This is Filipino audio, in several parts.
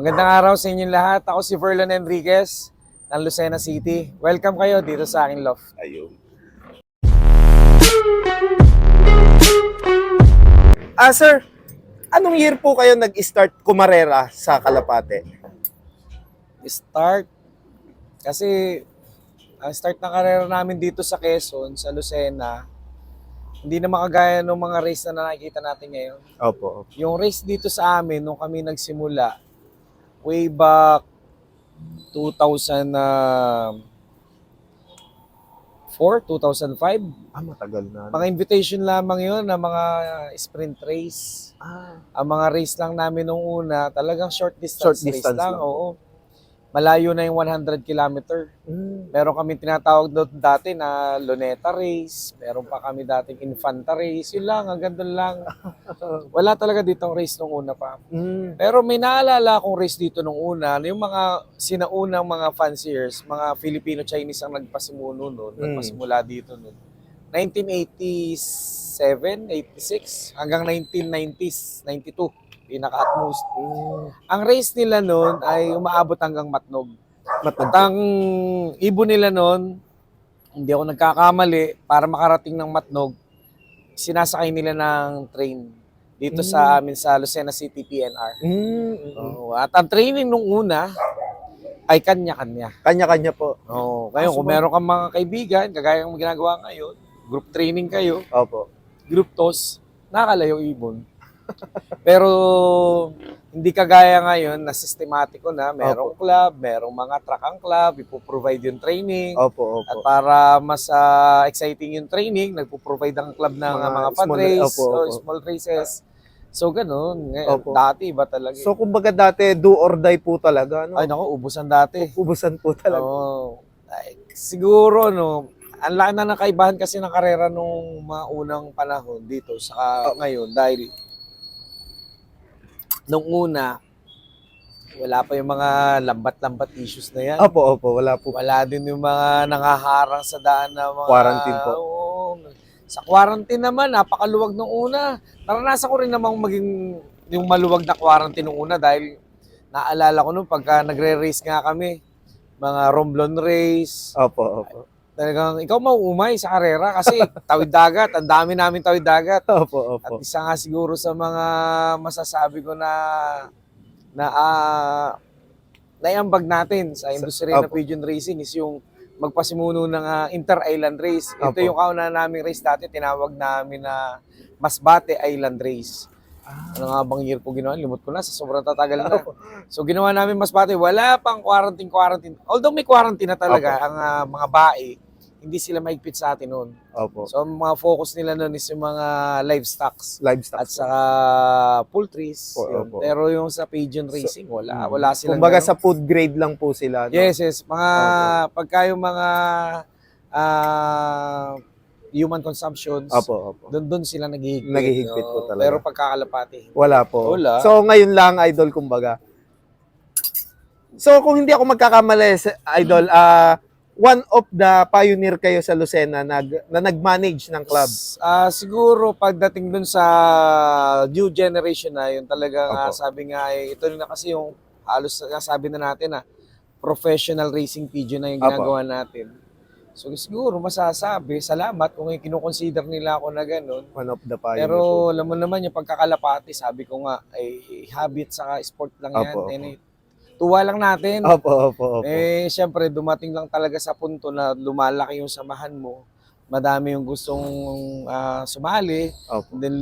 Magandang araw sa inyong lahat. Ako si Verlon Enriquez ng Lucena City. Welcome kayo dito sa aking loft. Ayun. Ah, sir, anong year po kayo nag-start kumarera sa Kalapate? Start. Kasi ang start ng karera namin dito sa Quezon, sa Lucena, hindi na makagaya ng mga race na nakikita natin ngayon. Opo. Yung race dito sa amin, nung kami nagsimula, way back 2004, 2005, Ah, matagal na. Mga invitation lamang yun na mga sprint race. Ah, Ang mga race lang namin nung una, talagang short distance, Short race distance lang. lang. Oo. Malayo na yung 100 kilometer. mm. Meron kami tinatawag doon dati na Luneta race. Meron pa kami dating Infanta race. Yun lang, hanggang doon lang. Wala talaga ditong race nung una pa. Mm. Pero may naalala akong race dito nung una. Yung mga sinaunang mga fanciers, mga Filipino-Chinese ang nagpasimuno noon, Mm. nagpasimula dito noon. 1987, 86, hanggang 1990s, 92, pinaka-utmost. Mm. Ang race nila noon ay umaabot hanggang Matnog. At Matag- ang ibon nila noon, hindi ako nagkakamali, para makarating ng Matnog, sinasakay nila ng train dito sa amin sa Lucena City PNR. Mm, mm, mm. Oo, at ang training nung una ay kanya-kanya. Kanya-kanya po. Oo, ngayon Ah, kung meron kang mga kaibigan, kagaya ng ginagawa ngayon, group training kayo, Opo. group toss, nakakalayo ibon. Pero hindi kagaya ngayon na sistematiko na, merong club, merong mga track ang club, ipoprovide yung training. Opo, At opo. para mas ah, exciting yung training, nagpo-provide ang club ng Mga mga, mga fun small- race, opo, o opo. small races. So ganun, ngayon, Opo. dati iba talaga. So, kumbaga dati, do or die po talaga, no? Ay nako, ubusan dati. Ubusan po talaga. Oo. Ay, siguro no, ang laki na ng kaibahan kasi ng karera nung mga unang panahon dito sa ngayon dahil nung una wala pa yung mga lambat-lambat issues na yan. Opo, opo. Wala po. Wala din yung mga nangaharang sa daan na mga Quarantine po. Oo. Sa quarantine naman, napakaluwag nung una. Naranasan ko rin namang maging yung maluwag na quarantine nung una dahil naalala ko nung pagka nagre-race nga kami, mga Romblon race, Opo, opo. Talagang ikaw mauumay sa karera kasi tawid dagat, ang dami namin tawid dagat. Opo, At opo. isa nga siguro sa mga masasabi ko na na ah, naiambag natin sa industriya ng Opo. pigeon racing is yung magpasimuno ng ah, inter-island race. Ito Opo. yung kauna naming race dati, tinawag namin na Masbate Island Race. Ah. Ano nga bang year po ginawa? Limot ko na sa sobrang tatagal na. So ginawa namin Masbate, wala pang quarantine quarantine. Although may quarantine na talaga ang ah, mga bae, hindi sila maigpit sa atin noon. Opo. So ang mga focus nila noon is yung mga livestocks Livestock. at saka poultries. Po, yun. opo. Pero yung sa pigeon racing, wala. Mm. Wala silang Kumbaga ganun. sa food grade lang po sila. no? Yes, yes. Mga, pagka yung mga ah, human consumptions, Opo, opo. doon doon sila naghihigpit. Naghihigpit po Oo. talaga. Pero pagkakalapati. Wala po. Wala. So ngayon lang idol kumbaga. So kung hindi ako magkakamali idol, ah one of the pioneer kayo sa Lucena nag, na nag-manage ng club. Ah, siguro pagdating dun sa new generation na yun talaga nga Opo. sabi nga eh, ito na kasi yung halos sabi na natin na professional racing pigeon na yung ginagawa natin. So siguro masasabi, salamat kung i-consider nila ako na ganun. One of the pioneer. Pero alam mo naman yung pagkakalapati, sabi ko nga, ay habit sa sport lang yan. Opo. And, eh, tuwa lang natin. Opo, opo, opo. Eh, syempre, dumating lang talaga sa punto na lumalaki yung samahan mo. Madami yung gustong ah, sumali. Opo. Then,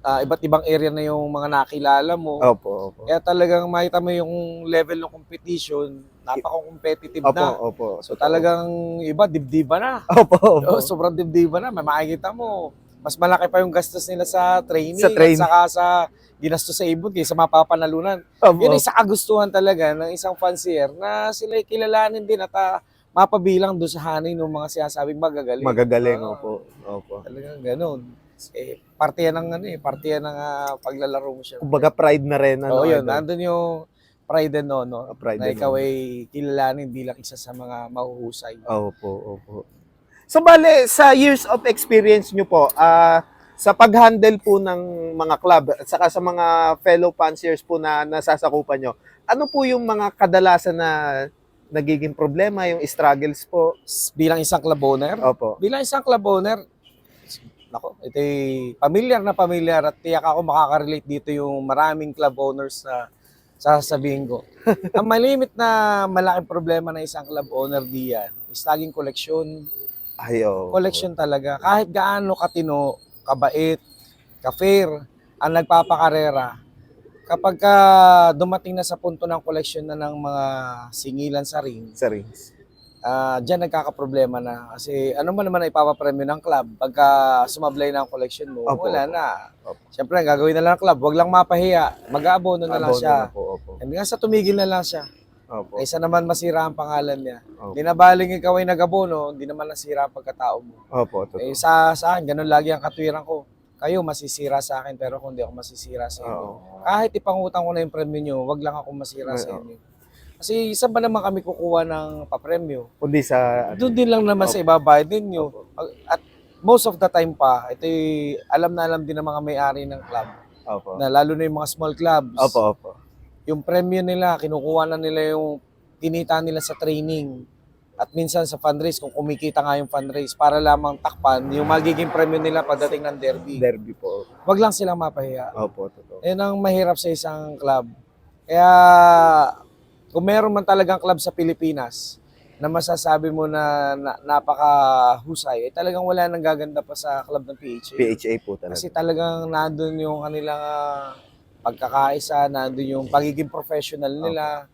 ah, iba't ibang area na yung mga nakilala mo. Opo, opo. Kaya talagang makita mo yung level ng competition, napaka-competitive Opo, na. opo. So talagang iba, dibdiba na. Opo, Oh, opo. sobrang dibdiba na. May makikita mo. Mas malaki pa yung gastos nila sa training Sa training. at saka sa ginastos sa ibon kaysa mapapanalunan. Opo. Yun ay sa kagustuhan talaga ng isang fancier na sila kilalanin din at ah, mapabilang doon sa hanay ng mga sinasabing magagaling. Magagaling, Ah, opo. Opo. Talagang ganun. Eh, parte yan ng ano eh, parte yan ng ah, paglalaro mo siya. Kumbaga pride na rin. Oo, Ano, yun. idol? Nandun yung pride and honor. Pride na ikaw ay kilalanin bilang isa sa mga mahuhusay. Opo, opo. So bale, sa years of experience nyo po, ah sa pag-handle po ng mga club at saka sa mga fellow fanciers po na nasasakupan nyo, ano po yung mga kadalasan na nagiging problema, yung struggles po? Bilang isang club owner, Opo. bilang isang club owner, nako, ito pamilyar na pamilyar at tiyak ako makaka-relate dito yung maraming club owners na sasabihin ko. Ang malimit na malaking problema ng isang club owner diyan is laging koleksyon. Ayo. Collection talaga. Kahit gaano katino, kabait, ka-fair, ang nagpapakarera, kapag ka dumating na sa punto ng koleksyon na ng mga singilan sa ring, Sa rings. ah diyan nagkakaproblema na. Kasi ano man naman ay ipapapremyo ng club, pagka sumablay na ang collection mo, Opo, wala opo. na. Opo. Siyempre, ang gagawin na lang ng club, wag lang mapahiya, mag-aabono na lang Abono siya. na po, opo. Hindi nga sa tumigil na lang siya. Opo. Kaysa naman masira ang pangalan niya. Opo. Hindi na baling ikaw ay nag-abono, hindi naman nasira ang pagkatao mo. Opo, totoo. Eh, sa, sa akin, ganun lagi ang katwiran ko. Kayo masisira sa akin, pero kung di ako masisira sa inyo. Oo. Kahit ipangutang ko na yung premyo nyo, wag lang ako masira sa Oo. inyo. Kasi saan ba naman kami kukuha ng papremyo? Kundi sa... Doon din lang naman sa ibabayad ninyo. At most of the time pa, ito alam na alam din ng mga may-ari ng club. Opo. Na lalo na yung mga small clubs. Opo, opo. Yung premyo nila, kinukuha na nila yung kinita nila sa training. At minsan sa fundraise, kung kumikita nga yung fundraise, para lamang takpan yung magiging premyo nila pagdating ng derby. Derby po. Wag lang silang mapahiya. Opo, totoo. Yan ang mahirap sa isang club. Kaya kung meron man talagang club sa Pilipinas na masasabi mo na, na napakahusay, eh, talagang wala nang gaganda pa sa club ng PHA. PHA po talaga. Kasi talagang nandun yung kanilang ah, pagkakaisa, nandun yung pagiging professional nila.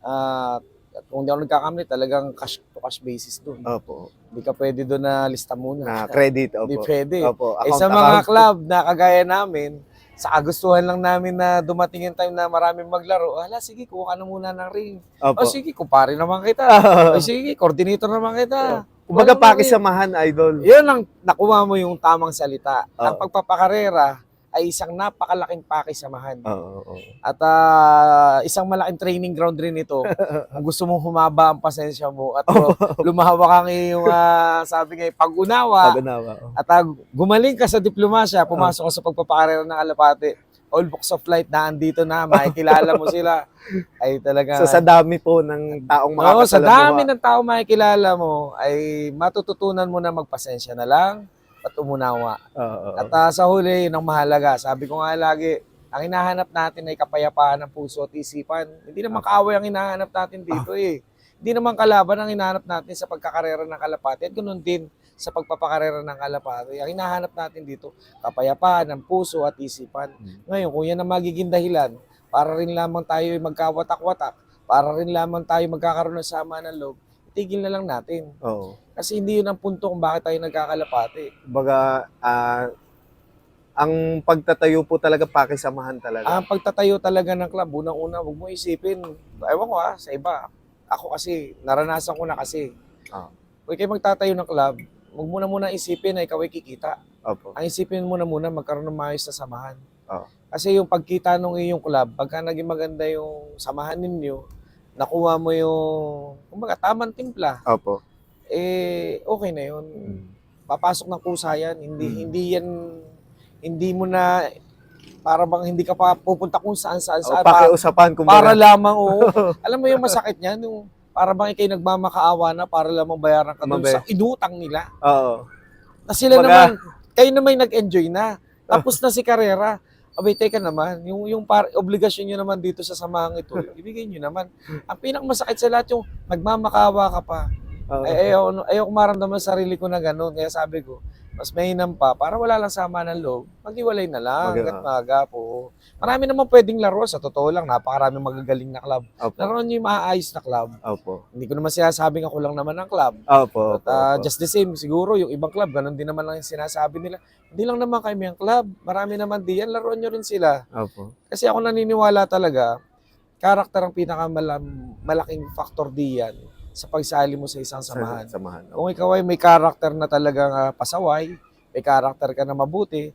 Ah, at kung di ako nagkakamali, talagang cash to cash basis doon. Opo. Hindi ka pwede doon na lista muna. Na credit, Hindi opo. pwede. Opo. Eh, sa mga account. club na kagaya namin, sa kagustuhan lang namin na dumating yung time na maraming maglaro, hala, sige, kuha ka na muna ng ring. Opo. O sige, kumpare naman kita. O sige, coordinator naman kita. Kumbaga Wala naman pakisamahan, idol. Yun ang nakuha mo yung tamang salita. Ang Oo. pagpapakarera ay isang napakalaking pakisamahan. Oo, oo. At ah, isang malaking training ground rin ito. Kung gusto mong humaba ang pasensya mo at lumahawak ang iyong, ah, sabi nga, pag-unawa, Pag-unawa. oo. at ah, gumaling ka sa diplomasya, pumasok ka sa pagpapakarera ng Alapate, all books of light na andito na, makikilala mo sila. Ay talaga. So sa dami po ng taong Oo, sa makakasalamuha. dami ng tao makikilala mo, ay matututunan mo na magpasensya na lang at umunawa. Oo. At ah, sa huli, yun ang mahalaga. Sabi ko nga lagi, ang hinahanap natin ay kapayapaan ng puso at isipan. Hindi naman kaaway ang hinahanap natin dito eh. Hindi naman kalaban ang hinahanap natin sa pagkakarera ng kalapati. At ganoon din sa pagpapakarera ng kalapati. Ang hinahanap natin dito, kapayapaan ng puso at isipan. Hmm. Ngayon, kung yan ang magiging dahilan, para rin lamang tayo ay magkawatak-watak, para rin lamang tayo magkakaroon ng sama ng loob, itigil na lang natin. Oo. Kasi hindi yun ang punto kung bakit tayo nagkakalapati. Kumbaga, ah, ang pagtatayo po talaga pakisamahan talaga. Ang pagtatayo talaga ng club, unang-una, huwag mo isipin, ewan ko ha, sa iba. Ako kasi, naranasan ko na kasi. Ah. Kung kayo magtatayo ng club, huwag mo na muna isipin na ikaw ay kikita. Opo. Ang isipin mo na muna magkaroon ng maayos na samahan. Oo. Kasi yung pagkita ng iyong club, pagka naging maganda yung samahan ninyo, nakuha mo yung, kumbaga, tamang timpla, Opo. eh, okay na yun. Mm. Papasok ng kusa yan. Hindi, Mm. hindi yan, hindi mo na, para bang hindi ka pa pupunta kung saan saan O, saan. pakiusapan, kumbaga. Para lamang, oo. Alam mo yung masakit niyan, yung para bang ikay nagmamakaawa na para lamang bayaran ka dun Mabay- sa inutang nila. Oo. Na sila Baga- naman, kayo naman nag-enjoy na. Tapos na si karera. Abay, teka naman, yung, yung par, obligasyon nyo naman dito sa samahang ito, ibigay nyo naman. Ang pinakamasakit sa lahat yung nagmamakawa ka pa. Oo. Ay, ayaw, ayaw ko maramdaman sa sarili ko na gano'n. Kaya sabi ko, mas mainam pa, para wala lang sama ng loob, maghiwalay na lang, Mag- hanggat maaga po. Marami naman pwedeng laro, sa totoo lang, napakarami magagaling na club. Opo. Laro nyo yung maayos na club. Opo. Hindi ko naman sinasabing ako lang naman ng club. Opo. But Opo. ah, opo. just the same, siguro yung ibang club, ganun din naman lang yung sinasabi nila. Hindi lang naman kami ang club, marami naman diyan, laruan nyo rin sila. Opo. Kasi ako naniniwala talaga, karakter ang pinakamalaking factor diyan sa pagsali mo sa isang samahan. Samahan. Opo. Kung ikaw ay may karakter na talagang ah, pasaway, may karakter ka na mabuti,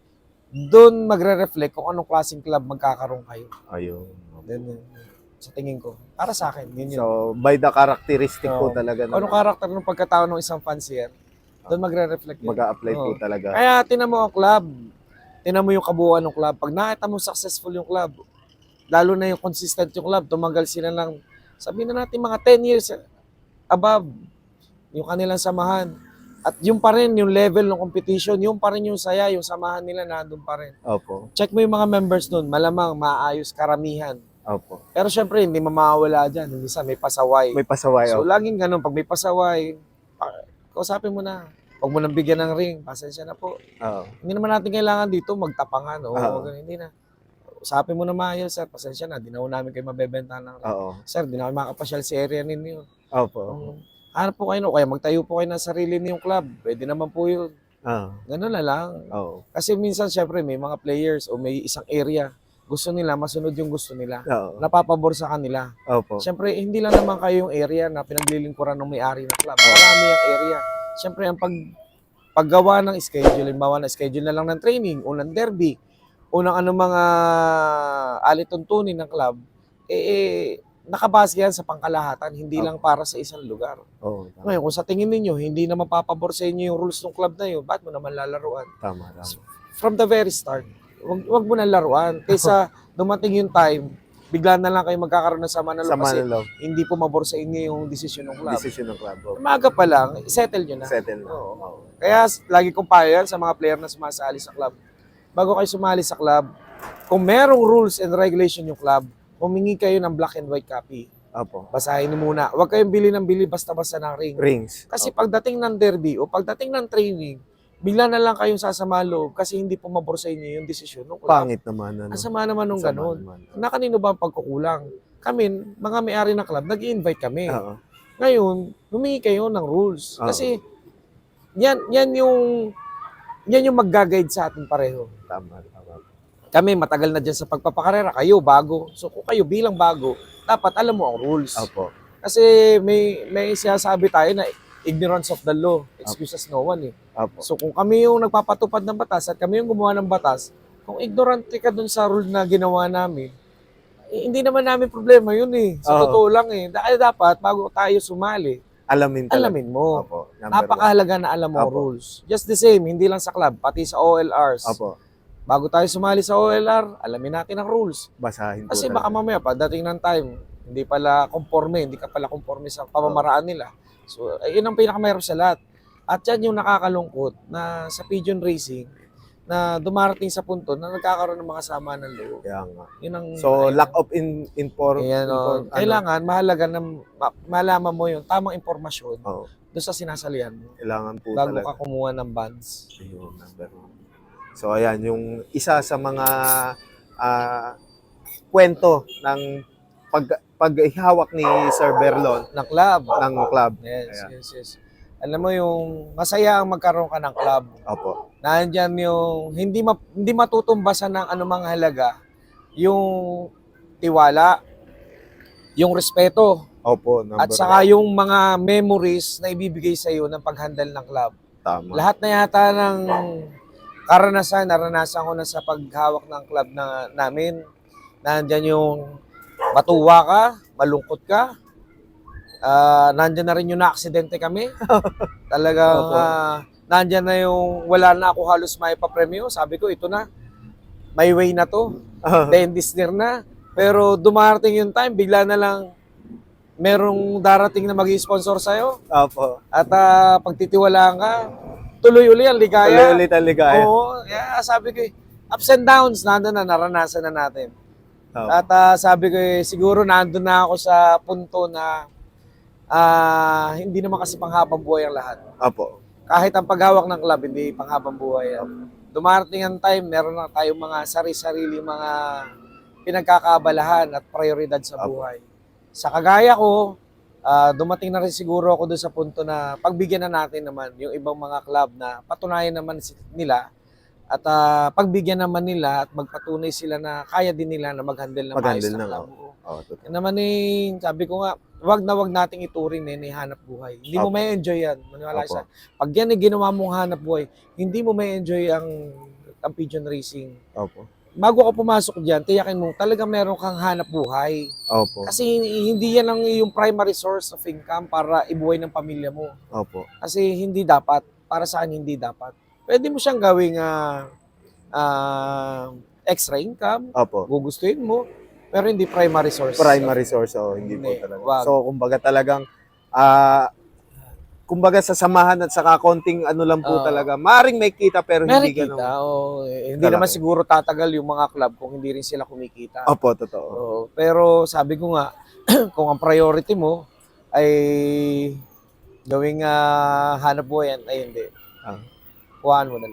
doon magre-reflect kung anong klaseng club magkakaroon kayo. Ayun. Then, sa tingin ko. Para sa akin, yun yun. So, by the characteristic po Oo. talaga anong karakter ng pagkatao ng isang fancier, doon magre-reflect yun. mag-a-apply po Oo. talaga. Kaya tinan mo ang club, tinan mo yung kabuuan ng club. Pag nakita mo successful yung club, lalo na yung consistent yung club, tumagal sila ng, sabihin na natin mga 10 years above yung kanilang samahan. At yung pa rin, yung level ng competition, yung pa rin yung saya, yung samahan nila nandun pa rin. Opo. Check mo yung mga members nun, malamang maayos karamihan. Opo. Pero syempre, hindi mamawala dyan. Minsan may pasaway. May pasaway. So, opo. laging ganun. Pag may pasaway, pa- kausapin mo na. Huwag mo nang bigyan ng ring. Pasensya na po. Oo. Hindi naman natin kailangan dito magtapangan. Oo. ganun. Hindi na. Usapin mo na maayos, sir. Pasensya na. Di na ho namin kayo mabebenta ng ring. Oo. Sir, di na kami makapasyal sa area ninyo. Opo. Kung hanap po kayo, no, kaya magtayo po kayo ng sarili niyong club. Pwede naman po yun. Oo. Ganun na lang. Oo. Kasi minsan, syempre, may mga players o may isang area. Gusto nila, masunod yung gusto nila. Oo. Napapabor sa kanila. Opo. Siyempre, hindi lang naman kayo yung area na pinaglilingkuran ng may-ari ng club. Marami yung area. Siyempre, ang pag paggawa ng schedule, halimbawa na schedule na lang ng training, unang derby, unang ano mga alituntunin ng club, eh, eh nakabase yan sa pangkalahatan, hindi lang para sa isang lugar. Oo. Tama. Ngayon, kung sa tingin ninyo, hindi na mapapabor sa inyo yung rules ng club na yun, ba't mo naman lalaruan? Tama. Tama. From the very start, wag, wag mo na laruan. Kaysa dumating yung time, bigla na lang kayo magkakaroon ng sama na loob Sama kasi loob. hindi pumabor sa inyo yung desisyon ng club. Decision ng club. Opo. Umaga pa lang, settle nyo na. Settle na. Oo. Oo. Kaya lagi kong payo yan sa mga player na sumasali sa club. Bago kayo sumali sa club, kung merong rules and regulation yung club, humingi kayo ng black and white copy. Opo. Basahin niyo muna. Huwag kayong bili ng bili basta-basta ng ring. Rings. Kasi pagdating ng derby o pagdating ng training, bigla na lang kayong sasama loob kasi hindi pumabor sa inyo yung desisyon ng club. Pangit naman. Ano? Ang sama naman nung ganun. naman. Na kanino ba ang pagkukulang? Kami, mga may-ari ng club, nag invite kami. Oo. Ngayon, humingi kayo ng rules. Oo. Kasi, yan, yan yung, yan yung mag-guide sa atin pareho. Tama. Kami, matagal na dyan sa pagpapakarera. Kayo, bago. So, kung kayo bilang bago, dapat alam mo ang rules. Opo. Kasi may, may sinasabi tayo na ignorance of the law, excuses no one eh. Opo. So, kung kami yung nagpapatupad ng batas at kami yung gumawa ng batas, kung ignorante ka dun sa rule na ginawa namin, eh, hindi naman namin problema yun eh. Sa Oo. totoo lang eh. Dahil dapat, bago tayo sumali, Alamin talaga. alamin mo. Opo. Number one. Napakahalaga na alam mo ang Apo. rules. Just the same, hindi lang sa club, pati sa OLRs. Opo. Bago tayo sumali sa OLR, alamin natin ang rules. Basahin Kasi talaga. baka mamaya, pagdating ng time, hindi pala conforme, hindi ka pala conforme sa pamamaraan nila. So, ay, yun ang pinakamahirap sa lahat. At yan yung nakakalungkot na sa pigeon racing, na dumarating sa punto na nagkakaroon ng mga sama ng loob. Kaya nga. Yun ang, So, ayun. lack of in, inform, Ayan, oh. inform- ano, kailangan mahalaga na ma- malaman mo yung tamang impormasyon Oo. doon sa sinasalihan mo kailangan po bago talaga. ka kumuha ng bans. Ayun, number one. So, ayan, yung isa sa mga ah, kwento ng pag paghawak ni Sir Berlon ng club. ng club. Yes, Ayan. yes, yes. Alam mo yung masaya ang magkaroon ka ng club. Opo. Nandiyan yung hindi ma, hindi matutumbasan ng anumang halaga yung tiwala, yung respeto, Opo, number at saka yung mga memories na ibibigay sa iyo ng paghandle ng club. one. Tama. Lahat na yata ng karanasan, naranasan ko na sa paghawak ng club na namin. Nandiyan yung matuwa ka, malungkot ka. Ah, nandiyan na rin yung na-aksidente kami. Talagang Opo. ah, nandiyan na yung wala na ako halos may papremyo. Sabi ko, ito na. May way na to. Dentist near na. Pero dumarating yung time, bigla na lang merong darating na mag-sponsor sa'yo. Opo. At ah, pagtitiwalaan ka, tuloy uli ang ligaya. Ulit ang ligaya. Oo, kaya sabi ko, eh, ups and downs, nandun na, naranasan na natin. Opo. At ah, sabi ko, eh, siguro nandun na ako sa punto na ah, hindi naman kasi panghabang buhay ang lahat. Opo. Kahit ang paghawak ng club, hindi panghabang buhay yan. Dumarating ang time, meron na tayong mga sari-sarili mga pinagkakabalahan at prioridad sa buhay. Sa kagaya ko, ah, dumating na rin siguro ako doon sa punto na pagbigyan na natin naman yung ibang mga club na patunayan naman nila at ah, pagbigyan naman nila at magpatunay sila na kaya din nila na mag-handle ng Mag-handle maayos ng- club. Totoo. Yan naman eh, sabi ko nga, wag na wag nating ituring na yan, eh, hanap buhay. Hindi mo Opo. may enjoy yan. Maniwala sa Pag yan ay ginawa mong hanap buhay, hindi mo may enjoy ang, ang pigeon racing. Opo. Bago ka pumasok diyan, tiyakin mo talaga meron kang hanap buhay. Opo. Kasi hindi yan ang iyong primary source of income para ibuhay ng pamilya mo. Opo. Kasi hindi dapat. Para saan hindi dapat. Pwede mo siyang gawing ah, ah, extra income, Opo. gugustuhin mo. Pero hindi primary source. primary source oh, hindi po Hindi, talaga. wag. So kumbaga talagang ah kumbaga sa samahan at saka konting ano lang po Oo. talaga. Maring may kita pero Meron hindi ganun. kita. oo. Eh, hindi naman siguro tatagal yung mga club kung hindi rin sila kumikita. Opo, totoo. Oo. Pero sabi ko nga, kung ang priority mo ay gawing ah, hanap buhay, ay hindi. Ah. Kuhaan mo na